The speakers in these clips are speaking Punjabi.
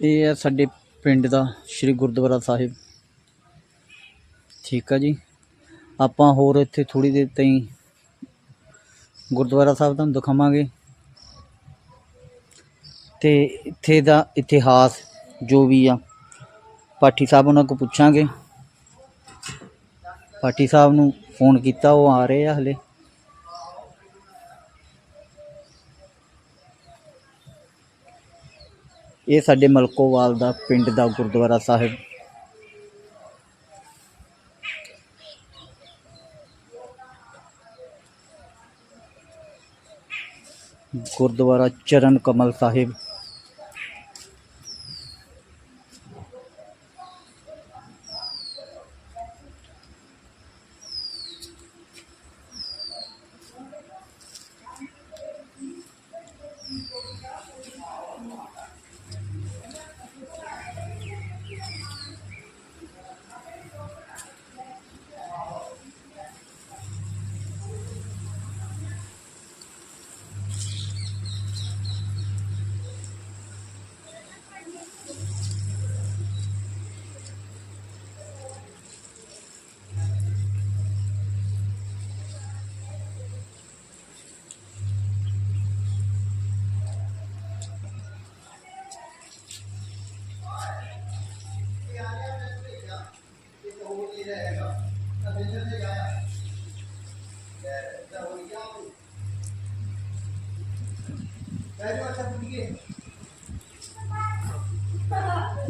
ਇਹ ਹੈ ਸਾਡੇ ਪਿੰਡ ਦਾ ਸ੍ਰੀ ਗੁਰਦੁਆਰਾ ਸਾਹਿਬ। ਠੀਕ ਆ ਜੀ। ਆਪਾਂ ਹੋਰ ਇੱਥੇ ਥੋੜੀ ਦੇਰ ਤਾਈਂ ਗੁਰਦੁਆਰਾ ਸਾਹਿਬ ਤੁਹਾਨੂੰ ਦਿਖਾਵਾਂਗੇ। ਤੇ ਇੱਥੇ ਦਾ ਇਤਿਹਾਸ ਜੋ ਵੀ ਆ, ਪਾਠੀ ਸਾਹਿਬ ਉਹਨਾਂ ਕੋਲ ਪੁੱਛਾਂਗੇ। ਪਾਠੀ ਸਾਹਿਬ ਨੂੰ ਫੋਨ ਕੀਤਾ, ਉਹ ਆ ਰਹੇ ਆ ਹਲੇ। ਇਹ ਸਾਡੇ ਮਲਕੋਵਾਲ ਦਾ ਪਿੰਡ ਦਾ ਗੁਰਦੁਆਰਾ ਸਾਹਿਬ। ਗੁਰਦੁਆਰਾ ਚਰਨ ਕਮਲ ਸਾਹਿਬ।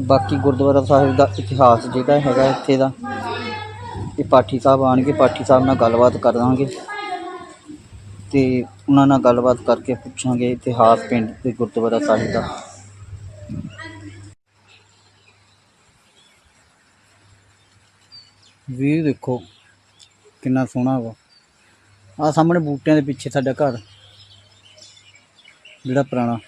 ਬਾਕੀ ਗੁਰਦੁਆਰਾ ਸਾਹਿਬ ਦਾ ਇਤਿਹਾਸ ਜਿਹੜਾ ਹੈਗਾ ਇੱਥੇ ਦਾ, ਇਹ ਪਾਠੀ ਸਾਹਿਬ ਆਣਗੇ ਪਾਠੀ ਸਾਹਿਬ ਨਾਲ ਗੱਲਬਾਤ ਕਰ ਦਾਂਗੇ ਤੇ ਉਹਨਾਂ ਨਾਲ ਗੱਲਬਾਤ ਕਰਕੇ ਪੁੱਛਾਂਗੇ ਇਤਿਹਾਸ ਪਿੰਡ ਦੇ ਗੁਰਦੁਆਰਾ ਸਾਹਿਬ ਦਾ। ਵੀ ਦੇਖੋ, ਕਿੰਨਾ ਸੋਹਣਾ ਵਾ। ਆ ਸਾਹਮਣੇ ਬੂਟਿਆਂ ਦੇ ਪਿੱਛੇ ਸਾਡਾ ਘਰ, ਜਿਹੜਾ ਪੁਰਾਣਾ।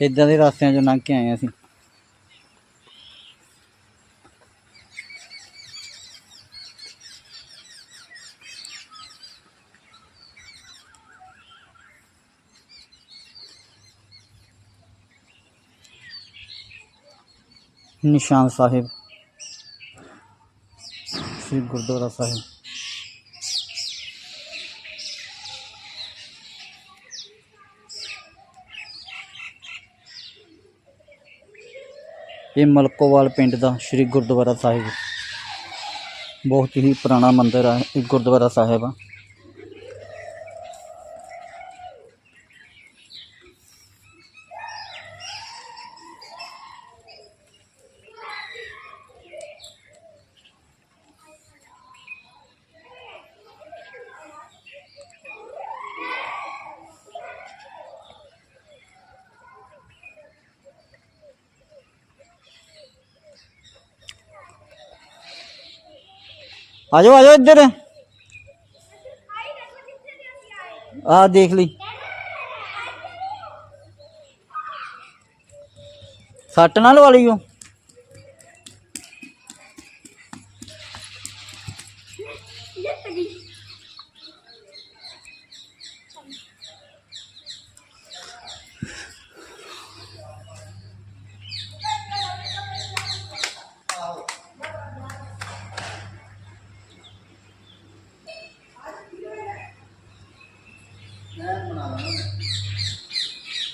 ਇਦਾਂ ਦੇ ਰਸਤਿਆਂ ਚੋਂ ਲੰਘ ਕੇ ਆਏ ਅਸੀਂ। ਨਿਸ਼ਾਨ ਸਾਹਿਬ ਸ੍ਰੀ ਗੁਰਦੁਆਰਾ ਸਾਹਿਬ। ਇਹ ਮਲਕੋਵਾਲ ਪਿੰਡ ਦਾ ਸ੍ਰੀ ਗੁਰਦੁਆਰਾ ਸਾਹਿਬ। ਬਹੁਤ ਹੀ ਪੁਰਾਣਾ ਮੰਦਿਰ ਆ, ਇਹ ਗੁਰਦੁਆਰਾ ਸਾਹਿਬ ਆ। ਆ ਜਾਓ ਆ ਜਾਓ ਇੱਧਰ। ਆ ਦੇਖ ਲਈ। ਸੱਟ ਨਾਲ ਲਵਾ ਉਹ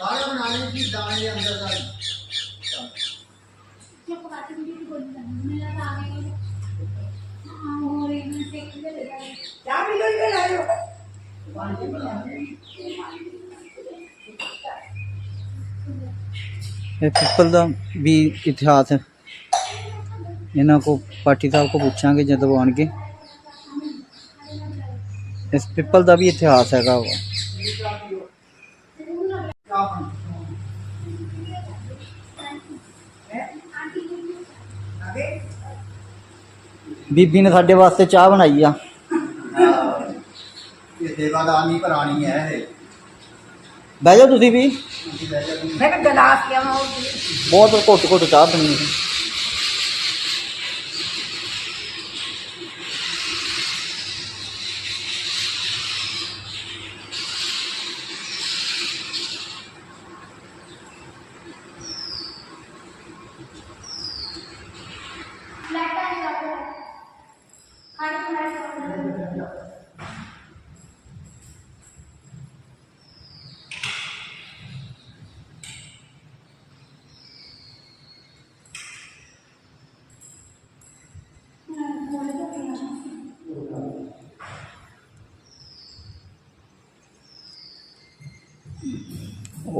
ਕਾਲਾ ਬਣਾ ਲਈ ਕਿ ਦਾਣੇ ਦੇ ਅੰਦਰ ਦਾ ਚਾਹ ਪੀ ਲੋ ਇਹ ਲੈ ਲਓ ਇਹ ਪਿੱਪਲ ਦਾ ਵੀ ਇਤਿਹਾਸ ਹੈ ਇਹਨਾਂ ਕੋ ਪਾਠੀ ਸਾਹਿਬ ਕੋ ਪੁੱਛਾਂਗੇ ਜਦੋਂ ਆਣਗੇ ਇਸ ਪਿੱਪਲ ਦਾ ਵੀ ਇਤਿਹਾਸ ਹੈਗਾ ਵਾ ਬੀਬੀ ਨੇ ਸਾਡੇ ਵਾਸਤੇ ਚਾਹ ਬਣਾਈ ਆ। ਇਹ ਸੇਵਾਦਾਨੀ ਪੁਰਾਣੀ ਹੈ ਇਹ। ਬਹਿ ਜਾਓ ਤੁਸੀਂ ਵੀ। ਮੈਂ ਕਿਹਾ ਗਲਾਸ ਲਿਆਵਾਂ ਉਹ ਵੀ। ਬਹੁਤ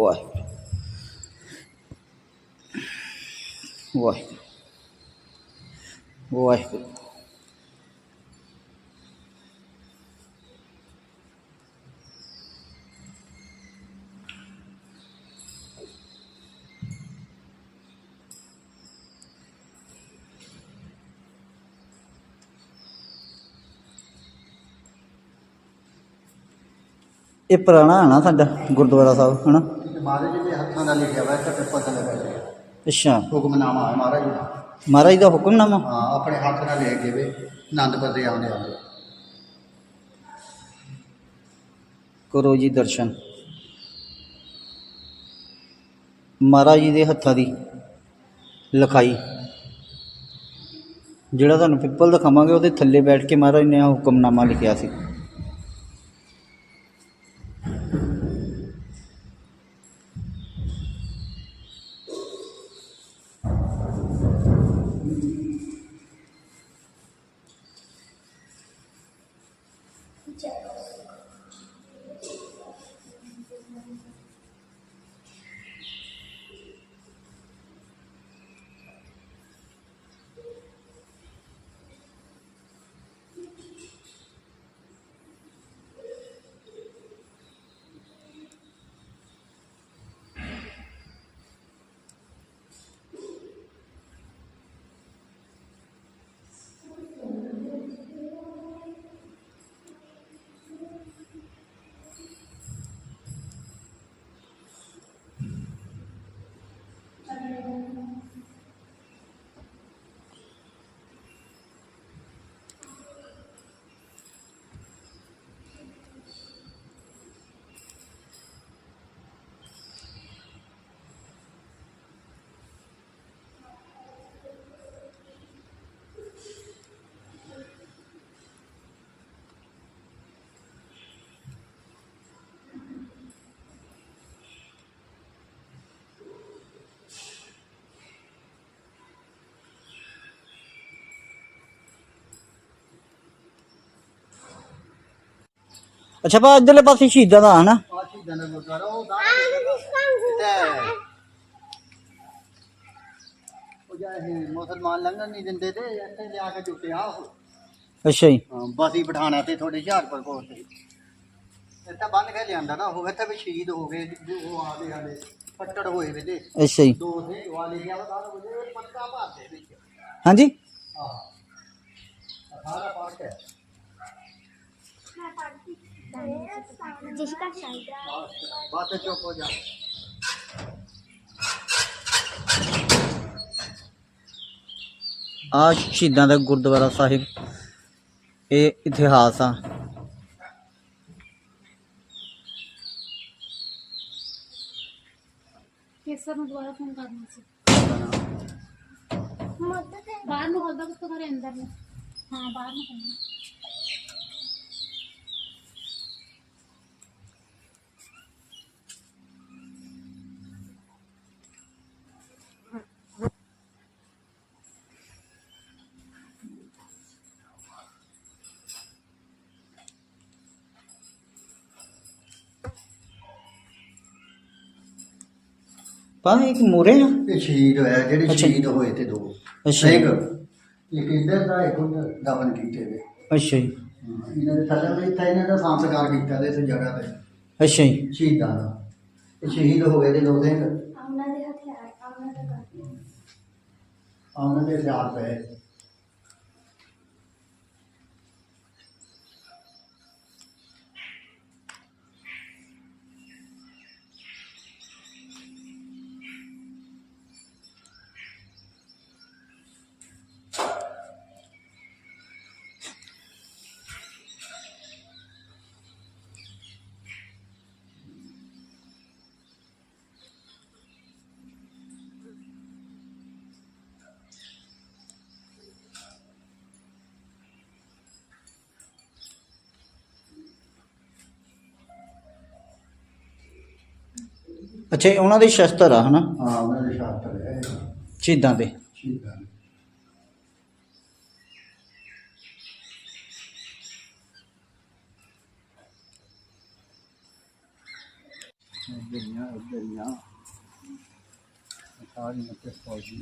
ਘੁੱਟ ਘੁੱਟ ਚਾਹ ਬਣੀ ਹੈ ਵਾਹਿਗੁਰੂ ਵਾਹਿਗੁਰੂ ਵਾਹਿਗੁਰੂ ਇਹ ਪੁਰਾਣਾ ਹੈ ਨਾ ਸਾਡਾ ਗੁਰਦੁਆਰਾ ਸਾਹਿਬ ਹਨਾ ਮਹਾਰਾਜ ਜੀ ਦੇ ਹੱਥਾਂ ਨਾਲ ਲਿਖਿਆ ਹੋਇਆ ਤੇ ਪੇਪਰ ਤੇ ਲੱਗਾ ਹੈ ਅੱਛਾ। ਹੁਕਮਨਾਮਾ ਹੈ ਮਹਾਰਾਜ ਜੀ ਦਾ। ਮਹਾਰਾਜ ਦਾ ਹੁਕਮਨਾਮਾ? ਹਾਂ ਆਪਣੇ ਹੱਥ ਨਾਲ ਲਿਖ ਕੇ ਵੇ ਆਨੰਦਪੁਰ ਦੇ ਆਉਂਦੇ ਆਉਂਦੇ। ਕਰੋ ਜੀ ਦਰਸ਼ਨ। ਮਹਾਰਾਜ ਜੀ ਦੇ ਹੱਥਾਂ ਦੀ ਲਿਖਾਈ। ਜਿਹੜਾ ਤੁਹਾਨੂੰ ਪਿੱਪਲ ਦਿਖਾਵਾਂਗੇ ਉਹਦੇ ਥੱਲੇ ਬੈਠ ਕੇ ਮਹਾਰਾਜ ਨੇ ਆਹ ਹੁਕਮਨਾਮਾ ਲਿਖਿਆ ਸੀ। ਅੱਛਾ ਬਾ ਇੱਧਰਲੇ ਪਾਸੇ ਸ਼ਹੀਦਾਂ ਦਾ ਹਨਾ ਆ ਸ਼ਹੀਦਾਂ ਦਾ ਗੁਰਦੁਆਰਾ ਉਹ ਦਾ ਤੇ ਉਹ ਜਾ ਇਹ ਮੁਸਲਮਾਨ ਲੰਘਣ ਨਹੀਂ ਦਿੰਦੇ ਤੇ ਇੱਥੇ ਲਿਆ ਕੇ ਜੁਟਿਆ ਉਹ ਅੱਛਾ ਜੀ ਹਾਂ, ਬਸੀ ਪਠਾਣਾ ਤੇ ਥੋੜੇ ਹੁਸ਼ਿਆਰਪੁਰ ਕੋਲ ਤੇ ਇੱਥੇ ਬੰਨ ਕੇ ਲਿਆਂਦਾ ਨਾ ਉਹ ਇੱਥੇ ਵੀ ਸ਼ਹੀਦ ਹੋ ਗਏ ਜੋ ਉਹ ਆਦੇ ਆਦੇ ਪੱਟੜ ਹੋਏ ਵੇ ਤੇ ਅੱਛਾ ਜੀ ਦੋ ਥੇ ਵਾਲੇ ਗਿਆ ਉਹ ਦਾ ਉਹਦੇ ਪੱਕਾ ਭਾਰਦੇ ਵਿੱਚ ਹਾਂਜੀ ਆਹ ਅਠਾਰਾ ਪਾਠ ਹੈ ਜਿਸਕਾ ਚਾਹੀਦਾ ਬਾਤ ਚੁੱਪ ਹੋ ਜਾ ਆ ਸ਼ਹੀਦਾਂ ਦਾ ਗੁਰਦੁਆਰਾ ਸਾਹਿਬ ਇਹ ਇਤਿਹਾਸ ਆ ਕੇਸਰ ਨੂੰ ਦੁਬਾਰਾ ਫੋਨ ਕਰਨਾ ਸੀ? ਮਦਦ ਬਾਹਰ ਨੂੰ ਹੁੰਦਾ ਕੁਝ ਘਰੇ ਅੰਦਰ ਨੂੰ? ਹਾਂ ਬਾਹਰ ਨੂੰ ਕਰਨਾ ਪਾ ਇੱਕ ਮੂਰੇ ਆ। ਇਹ ਸ਼ਹੀਦ ਹੋਇਆ ਜਿਹੜੇ। ਸ਼ਹੀਦ ਹੋਏ ਤੇ ਦੋ। ਅੱਛਾ। ਸਿੰਘ ਇੱਕ ਇੱਧਰ ਦਾ ਇੱਕ ਉੱਧਰ ਦਫਨ ਕੀਤੇ ਵੇ ਅੱਛਾ ਜੀ। ਇਹਨਾਂ ਦੇ ਥੱਲੇ ਵੀ ਇੱਥੇ ਇਹਨਾਂ ਦਾ ਸੰਸਕਾਰ ਕੀਤਾ ਤੇ ਇਸ ਜਗ੍ਹਾ ਤੇ। ਅੱਛਾ ਜੀ। ਸ਼ਹੀਦਾਂ ਦਾ। ਇਹ ਸ਼ਹੀਦ ਹੋ ਗਏ ਦੇ ਦੋ ਸਿੰਘ ਉਹਨਾਂ ਦੇ ਹਥਿਆਰ ਉਹਨਾਂ ਦਾ ਕਰਦੇ ਉਹਨਾਂ ਦੇ ਹਥਿਆਰ ਪਏ। ਅੱਛਾ ਇਹ ਉਹਨਾਂ ਦੇ ਸ਼ਸਤਰ ਆ ਹਨਾ? ਹਾਂ ਉਹਨਾਂ ਦੇ ਸ਼ਾਸਤਰ ਹੈ ਸ਼ਹੀਦਾਂ ਦੇ। ਸ਼ਹੀਦਾਂ ਦੇ। ਫੌਜੀ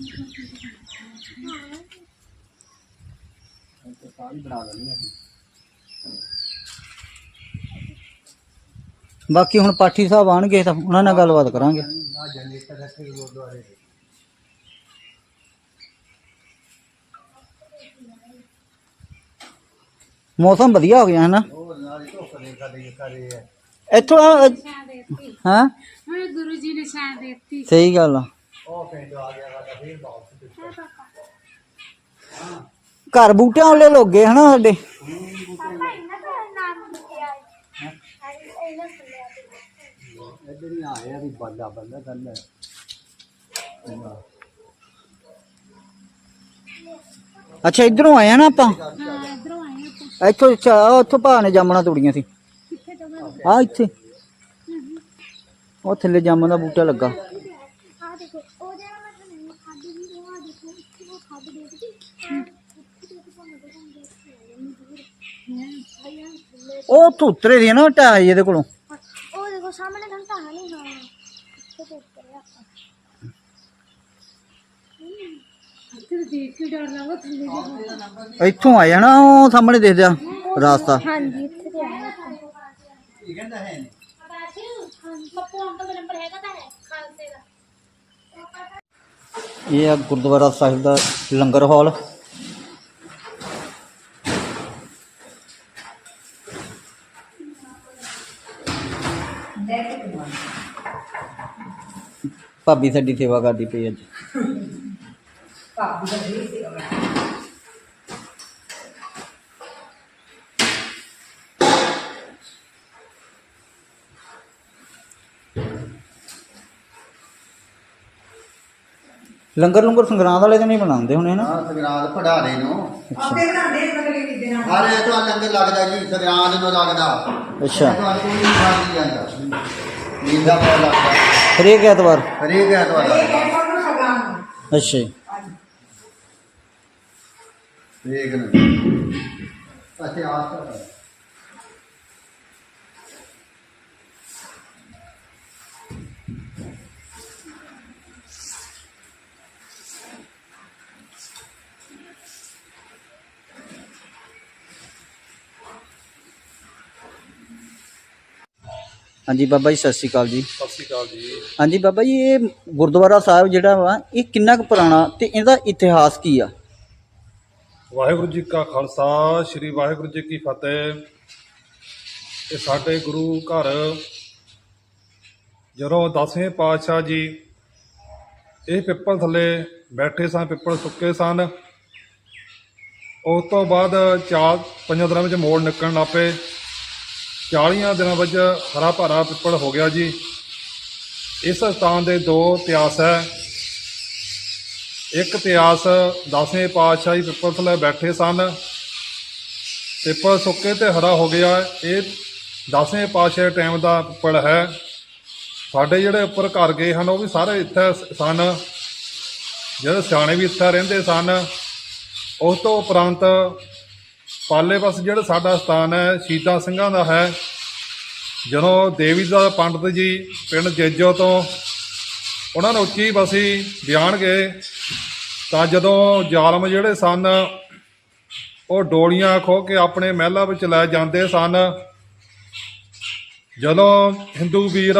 ਇਹ ਸਾਰੀ ਬਣਾ ਲੈਣੀ ਹੈ ਬਾਕੀ ਹੁਣ ਪਾਠੀ ਸਾਹਿਬ ਆਣਗੇ ਤਾਂ ਉਹਨਾਂ ਨਾਲ ਗੱਲਬਾਤ ਕਰਾਂਗੇ। ਮੌਸਮ ਵਧੀਆ ਹੋ ਗਿਆ ਹਨਾ ਇੱਥੋਂ ਹਾਂ? ਗੁਰੂ ਜੀ ਨੇ ਛਾਂ ਦੇਤੀ। ਸਹੀ ਗੱਲ ਆ। ਘਰ ਬੂਟਿਆਂ ਵਾਲੇ ਲੋਕ ਗਏ ਹਨਾ ਸਾਡੇ ਪਾਪਾ ਇਹਨਾਂ ਦਾ ਨਾਮ ਲਿਖਿਆ ਹੈ ਇਹਨਾਂ ਸੁਣਿਆ ਇੱਧਰ ਹੀ ਆਏ ਆ ਵੀ ਬੱਲਾ ਬੱਲਾ ਗੱਲ ਹੈ। ਅੱਛਾ ਇਧਰੋਂ ਆਏ ਆ ਨਾ ਆਪਾਂ? ਹਾਂ ਇਧਰੋਂ ਆਏ ਆਪਾਂ। ਇੱਥੋਂ ਅੱਛਾ ਆਹ ਉੱਥੋਂ ਭਾ ਨੇ ਜਾਮਣਾ ਤੋੜੀਆਂ ਸੀ। ਕਿੱਥੇ ਤੋਂ ਆ ਇੱਥੇ। ਉਹ ਥੱਲੇ ਜਾਮਣ ਦਾ ਬੂਟਾ ਲੱਗਾ। ਆ ਦੇਖੋ ਉਹ ਜਿਹੜਾ ਮੈਂ ਤੁਹਾਨੂੰ ਖਾਦ ਵੀ ਉਹ ਆ ਦੇਖੋ ਇੱਥੇ ਉਹ ਖਾਦ ਦੇਖਦੀ ਉੱਥੇ ਦੇਖੋ ਸਾਨੂੰ ਦਿਖਾਉਂਦੇ ਉਹ ਉੱਥੋਂ ਉਤਰੇ ਦੀ ਨਾ ਢਾਹ ਇਹਦੇ ਕੋਲੋਂ ਉਹ ਦੇਖੋ ਸਾਹਮਣੇ ਘੰਟਾ ਹੈ ਨਹੀਂ ਹਾਂ ਇੱਥੇ ਤੇ ਉੱਤਰ ਆਪਾਂ ਇੱਥੇ ਦੇਖ ਕੇ ਡਰ ਲੱਗਾ ਥੱਲੇ ਦੇ ਇੱਥੋਂ ਆਏ ਆ ਨਾ ਉਹ ਸਾਹਮਣੇ ਦੇਖਦਿਆ ਰਾਸਤਾ। ਹਾਂਜੀ ਇੱਥੇ ਤੇ ਆਏ ਆਪਾਂ ਕੀ ਕਹਿੰਦਾ ਹੈ ਨੀ? ਪੱਪੂ ਅੰਕਲ ਦਾ ਨੰਬਰ ਹੈਗਾ ਤਾਂ ਹੈ ਖਾਲਸੇ ਦਾ ਇਹ ਆ ਗੁਰਦੁਆਰਾ ਸਾਹਿਬ ਦਾ ਲੰਗਰ ਹਾਲ। ਭਾਬੀ ਸਾਡੀ ਸੇਵਾ ਕਰਦੀ ਪਈ ਅੱਜ। ਭਾਬੀ ਦਾ ਵੀ ਸੀ ਲੰਗਰ ਲੰਗਰ ਸੰਗਰਾਂਦ ਵਾਲੇ ਦਿਨ ਹੀ ਬਣਾਉਂਦੇ ਹੋਣੇ ਨਾ? ਆਹ ਸਗਰਾਦ ਪੜਾੜੇ ਨੂੰ। ਆਪੇ ਬਣਾਉਂਦੇ ਅਗਲੇ ਵੀ ਦਿਨਾਂ ਹਰ ਐਤਵਾਰ ਲੰਗਰ ਲੱਗਦਾ ਜੀ ਸਗਰਾਦ ਨੂੰ ਲੱਗਦਾ। ਅੱਛਾ। ਐਤਵਾਰ ਕੋਈ ਨਹੀਂ ਖਾਦੀ ਜਾਂਦਾ। ਨੀਂਦਾ ਪਾ ਲੱਗਦਾ। ਹਰੇਕ ਐਤਵਾਰ? ਹਰੇਕ ਐਤਵਾਰ ਲੱਗਦਾ। ਅੱਛਾ ਜੀ। ਹਾਂਜੀ ਬਾਬਾ ਜੀ ਸਤਿ ਸ਼੍ਰੀ ਅਕਾਲ ਜੀ। ਸਤਿ ਸ਼੍ਰੀ ਅਕਾਲ ਜੀ। ਹਾਂਜੀ ਬਾਬਾ ਜੀ ਇਹ ਗੁਰਦੁਆਰਾ ਸਾਹਿਬ ਜਿਹੜਾ ਵਾ ਇਹ ਕਿੰਨਾ ਕੁ ਪੁਰਾਣਾ ਤੇ ਇਹਦਾ ਇਤਿਹਾਸ ਕੀ ਆ? ਵਾਹਿਗੁਰੂ ਜੀ ਕਾ ਖਾਲਸਾ, ਸ੍ਰੀ ਵਾਹਿਗੁਰੂ ਜੀ ਕੀ ਫਤਿਹ। ਇਹ ਸਾਡੇ ਗੁਰੂ ਘਰ, ਜਦੋਂ ਦਸਵੇਂ ਪਾਤਸ਼ਾਹ ਜੀ ਇਹ ਪਿੱਪਲ ਥੱਲੇ ਬੈਠੇ ਸਨ, ਪਿੱਪਲ ਸੁੱਕੇ ਸਨ, ਉਸ ਤੋਂ ਬਾਅਦ ਚਾਰ, ਪੰਜਾਂ ਦਿਨਾਂ ਵਿੱਚ ਮੋੜ ਨਿਕਲਣ ਲੱਗ ਪਏ। 40 ਦਿਨਾਂ ਵਿੱਚ ਹਰਾ ਭਰਾ ਪਿੱਪਲ ਹੋ ਗਿਆ ਜੀ। ਇਸ ਸਥਾਨ ਦੇ ਦੋ ਇਤਿਹਾਸ ਹੈ। ਇੱਕ ਇਤਿਹਾਸ ਦਸਵੇਂ ਪਾਤਸ਼ਾਹੀ ਪਿੱਪਲ ਥੱਲੇ ਬੈਠੇ ਸਨ। ਪਿੱਪਲ ਸੁੱਕੇ ਤੇ ਹਰਾ ਹੋ ਗਿਆ। ਇਹ ਦਸਵੇਂ ਪਾਤਸ਼ਾਹ ਟਾਈਮ ਦਾ ਪਿੱਪਲ ਹੈ। ਸਾਡੇ ਜਿਹੜੇ ਉੱਪਰ ਘਰ ਗਏ ਹਨ, ਉਹ ਵੀ ਸਾਰੇ ਇੱਥੇ ਸ- ਸਨ। ਜਿਹੜੇ ਸਿਆਣੇ ਵੀ ਇੱਥੇ ਰਹਿੰਦੇ ਸਨ, ਉਸ ਤੋਂ ਉਪਰੰਤ ਪਾਲੇ ਪਾਸ ਜਿਹੜਾ ਸਾਡਾ ਸਥਾਨ ਹੈ, ਸ਼ਹੀਦਾਂ ਸਿੰਘਾਂ ਦਾ ਹੈ। ਜਦੋਂ ਦੇਵੀ ਦਾ ਪੰਡਤ ਜੀ ਪਿੰਡ ਜੇਜੋ ਤੋਂ ਉਹਨਾਂ ਨੇ ਉੱਚੀ ਬਸੀ ਬਿਆਨ ਗਏ ਤਾਂ ਜਦੋਂ ਜ਼ਾਲਮ ਜਿਹੜੇ ਸਨ, ਉਹ ਡੋਲੀਆਂ ਖੋ ਕੇ ਆਪਣੇ ਮਹਿਲਾਂ ਵਿੱਚ ਲੈ ਜਾਂਦੇ ਸਨ। ਜਦੋਂ ਹਿੰਦੂ ਵੀਰ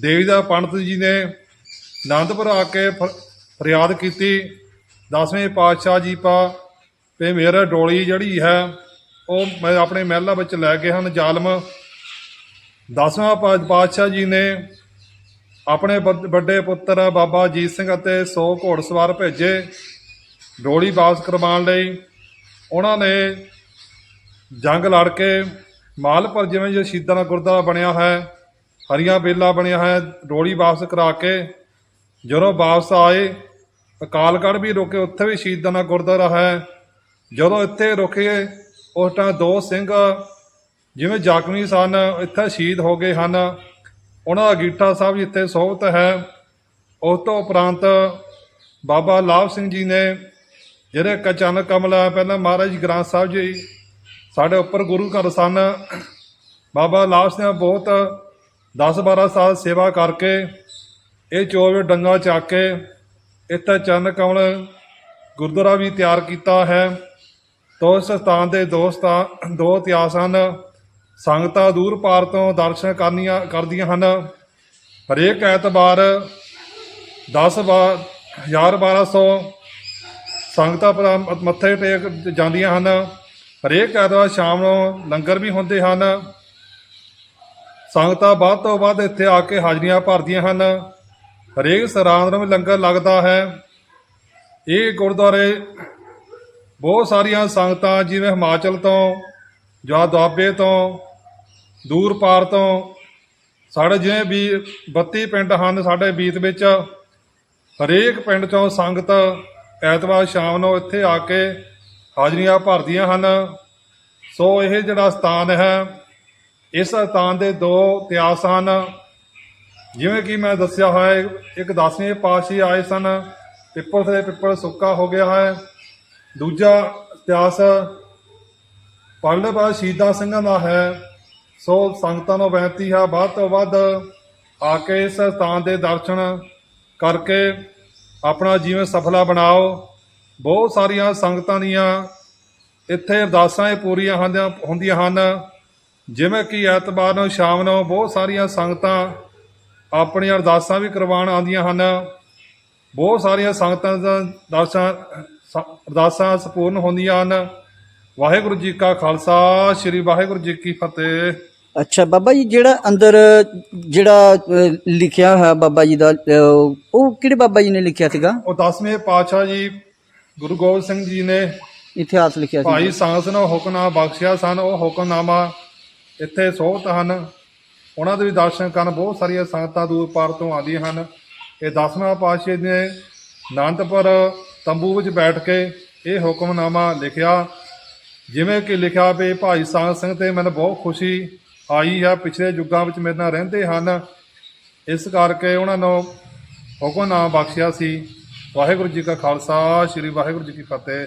ਦੇਵੀ ਦਾ ਪੰਡਤ ਜੀ ਨੇ ਆਨੰਦਪੁਰ ਆ ਕੇ ਫ- ਫਰਿਆਦ ਕੀਤੀ, ਦਸਵੇਂ ਪਾਤਸ਼ਾਹ ਜੀ ਪਾ ਤੇ ਮੇਰਾ ਡੋਲੀ ਜਿਹੜੀ ਹੈ, ਉਹ ਮੈਂ ਆਪਣੇ ਮਹਿਲਾਂ ਵਿੱਚ ਲੈ ਗਏ ਹਨ। ਜ਼ਾਲਮ ਦਸਵਾਂ ਪਾਤਸ਼ਾਹ ਜੀ ਨੇ ਆਪਣੇ ਵੱਡ- ਵੱਡੇ ਪੁੱਤਰ ਬਾਬਾ ਅਜੀਤ ਸਿੰਘ ਅਤੇ 100 ਘੋੜਸਵਾਰ ਭੇਜੇ ਡੋਲੀ ਵਾਪਸ ਕਰਵਾਉਣ ਲਈ। ਉਹਨਾਂ ਨੇ ਜੰਗ ਲੜ ਕੇ ਮਾਲਪੁਰ ਜਿਵੇਂ ਜੋ ਸ਼ਹੀਦਾਂ ਦਾ ਗੁਰਦੁਆਰਾ ਬਣਿਆ ਹੈ, ਹਰੀਆਂ ਬੇਲਾ ਬਣਿਆ ਹੈ, ਡੋਲੀ ਵਾਪਸ ਕਰਾ ਕੇ ਜਦੋਂ ਵਾਪਸ ਆਏ, ਅਕਾਲਗੜ੍ਹ ਵੀ ਰੁਕੇ, ਉੱਥੇ ਵੀ ਸ਼ਹੀਦਾਂ ਦਾ ਗੁਰਦੁਆਰਾ ਹੈ। ਜਦੋਂ ਇੱਥੇ ਰੁਕੇ, ਉਸ ਟਾਈਮ ਦੋ ਸਿੰਘ ਜਿਵੇਂ ਜ਼ਖਮੀ ਸਨ, ਇੱਥੇ ਸ਼ਹੀਦ ਹੋ ਗਏ ਹਨ। ਉਹਨਾਂ ਦਾ ਗੀਠਾ ਸਾਹਿਬ ਜਿੱਥੇ ਸੋਹਤ ਹੈ। ਉਸ ਤੋਂ ਉਪਰੰਤ ਬਾਬਾ ਲਾਭ ਸਿੰਘ ਜੀ ਨੇ ਜਿਹੜੇ ਕਚਨ ਕਮਲਾ ਪਹਿਲਾਂ ਮਹਾਰਾਜ ਗ੍ਰੰਥ ਸਾਹਿਬ ਜੀ, ਸਾਡੇ ਉੱਪਰ ਗੁਰੂ ਘਰ ਸਨ। ਬਾਬਾ ਲਾਭ ਸਿੰਘ ਨੇ ਬਹੁਤ 10-12 ਸਾਲ ਸੇਵਾ ਕਰਕੇ ਇਹ ਚੋਵੇ ਡੰਗਾ ਚੱਕ ਕੇ ਇੱਥੇ ਚਰਨ ਕਮਲ ਗੁਰਦੁਆਰਾ ਵੀ ਤਿਆਰ ਕੀਤਾ ਹੈ। ਤੋ ਇਸ ਸਥਾਨ ਦੇ ਦੋ ਸਥਾਨ ਦੋ ਇਤਿਹਾਸ ਹਨ। ਸੰਗਤਾਂ ਦੂਰ ਪਾਰ ਤੋਂ ਦਰਸ਼ਨ ਕਰਨੀਆਂ, ਕਰਦੀਆਂ ਹਨ। ਹਰੇਕ ਐਤਵਾਰ 10 ਬਾਰ 1200 ਸੰਗਤਾਂ ਪਰ ਮੱਥੇ ਟੇਕ ਜਾਂਦੀਆਂ ਹਨ। ਹਰੇਕ ਐਤਵਾਰ ਸ਼ਾਮ ਨੂੰ ਲੰਗਰ ਵੀ ਹੁੰਦੇ ਹਨ। ਸੰਗਤਾਂ ਵੱਧ ਤੋਂ ਵੱਧ ਇੱਥੇ ਆ ਕੇ ਹਾਜ਼ਰੀਆਂ ਭਰਦੀਆਂ ਹਨ। ਹਰੇਕ ਸਰਾਂਦ ਨੂੰ ਲੰਗਰ ਲੱਗਦਾ ਹੈ। ਇਹ ਗੁਰਦੁਆਰੇ ਬਹੁਤ ਸਾਰੀਆਂ ਸੰਗਤਾਂ ਜਿਵੇਂ ਹਿਮਾਚਲ ਤੋਂ ਜਾਂ ਦੁਆਬੇ ਤੋਂ ਦੂਰ ਪਾਰ ਤੋਂ ਸਾਡੇ ਜਿਵੇਂ ਵੀ 32 ਪਿੰਡ ਹਨ, ਸਾਡੇ ਬੀਤ ਵਿੱਚ ਹਰੇਕ ਪਿੰਡ ਚੋਂ ਸੰਗਤ ਐਤਵਾਰ ਸ਼ਾਮ ਨੂੰ ਇੱਥੇ ਆ ਕੇ ਹਾਜ਼ਰੀਆਂ ਭਰਦੀਆਂ ਹਨ। ਸੋ ਇਹ ਜਿਹੜਾ ਸਥਾਨ ਹੈ, ਇਸ ਸਥਾਨ ਦੇ ਦੋ ਇਤਿਹਾਸ ਹਨ। ਜਿਵੇਂ ਕਿ ਮੈਂ ਦੱਸਿਆ ਹੋਇਆ, ਇੱਕ ਦਸਵੇਂ ਪਾਤਸ਼ਾਹ ਆਏ ਸਨ, ਪਿੱਪਲ ਤੇ ਪਿੱਪਲ ਸੁੱਕਾ ਹੋ ਗਿਆ ਹੈ। ਦੂਜਾ ਇਤਿਹਾਸ ਪੜ੍ਹਨ ਬਾਅਦ ਸ਼ਹੀਦਾਂ ਸਿੰਘਾਂ ਦਾ ਹੈ। ਸੋ ਸੰਗਤਾਂ ਨੂੰ ਬੇਨਤੀ ਹੈ, ਵੱਧ ਤੋਂ ਵੱਧ ਆ ਕੇ ਇਸ ਸਥਾਨ ਦੇ ਦਰਸ਼ਨ ਕਰਕੇ ਆਪਣਾ ਜੀਵਨ ਸਫਲਾ ਬਣਾਓ। ਬਹੁਤ ਸਾਰੀਆਂ ਸੰਗਤਾਂ ਦੀਆਂ ਇੱਥੇ ਅਰਦਾਸਾਂ ਇਹ ਪੂਰੀਆਂ ਹੁੰਦੀਆਂ ਹੁੰਦੀਆਂ ਹਨ। ਜਿਵੇਂ ਕਿ ਐਤਵਾਰ ਨੂੰ, ਸ਼ਾਮ ਨੂੰ ਬਹੁਤ ਸਾਰੀਆਂ ਸੰਗਤਾਂ ਆਪਣੀਆਂ ਅਰਦਾਸਾਂ ਵੀ ਕਰਵਾਉਣ ਆਉਂਦੀਆਂ ਹਨ। ਬਹੁਤ ਸਾਰੀਆਂ ਸੰਗਤਾਂ ਦਾ ਦਰਸ਼ਨ ਸ- ਅਰਦਾਸਾਂ ਸੰਪੂਰਨ ਹੁੰਦੀਆਂ ਹਨ। ਵਾਹਿਗੁਰੂ ਜੀ ਕਾ ਖਾਲਸਾ, ਸ੍ਰੀ ਵਾਹਿਗੁਰੂ ਜੀ ਕੀ ਫਤਿਹ। ਅੱਛਾ ਬਾਬਾ ਜੀ ਜਿਹੜਾ ਅੰਦਰ ਜਿਹੜਾ ਲਿਖਿਆ ਹੋਇਆ ਬਾਬਾ ਜੀ ਦਾ ਉਹ ਕਿਹੜੇ ਬਾਬਾ ਜੀ ਨੇ ਲਿਖਿਆ ਸੀਗਾ? ਉਹ 10ਵੇਂ ਪਾਤਸ਼ਾਹ ਜੀ ਗੁਰੂ ਗੋਬਿੰਦ ਸਿੰਘ ਜੀ ਨੇ ਇਤਿਹਾਸ ਲਿਖਿਆ ਸੀ। ਭਾਈ ਸਾਂਸ ਨੂੰ ਹੁਕਮਨਾਮਾ ਬਖਸ਼ਿਆ ਸਨ ਉਹ ਹੁਕਮਨਾਮਾ ਇੱਥੇ ਸੋਹਤ ਹਨ। ਉਹਨਾਂ ਦੇ ਵੀ ਦਰਸ਼ਨ ਕਰਨ ਬਹੁਤ ਸਾਰੀਆਂ ਸੰਗਤਾਂ ਦੂਰ ਪਾਰ ਤੋਂ ਆਉਂਦੀਆਂ ਹਨ। ਇਹ 10ਵਾਂ ਪਾਤਸ਼ਾਹ ਨੇ ਅਨੰਦਪੁਰ ਤੰਬੂ ਵਿੱਚ ਬੈਠ ਕੇ ਇਹ ਹੁਕਮਨਾਮਾ ਲਿਖਿਆ। ਜਿਵੇਂ ਕਿ ਲਿਖਿਆ ਵੀ ਭਾਈ ਸਾਂਸ ਸਿੰਘ ਤੇ ਮੈਨੂੰ ਬਹੁਤ ਖੁਸ਼ੀ ਆਈ ਆ ਪਿਛਲੇ ਯੁੱਗਾਂ ਵਿੱਚ ਮੇਰੇ ਨਾਲ ਰਹਿੰਦੇ ਹਨ। ਇਸ ਕਰਕੇ ਉਹਨਾਂ ਨੂੰ ਹੁਕਮਨਾਮਾ ਬਖਸ਼ਿਆ ਸੀ। ਵਾਹਿਗੁਰੂ ਜੀ ਕਾ ਖਾਲਸਾ, ਸ੍ਰੀ ਵਾਹਿਗੁਰੂ ਜੀ ਕੀ ਫਤਿਹ।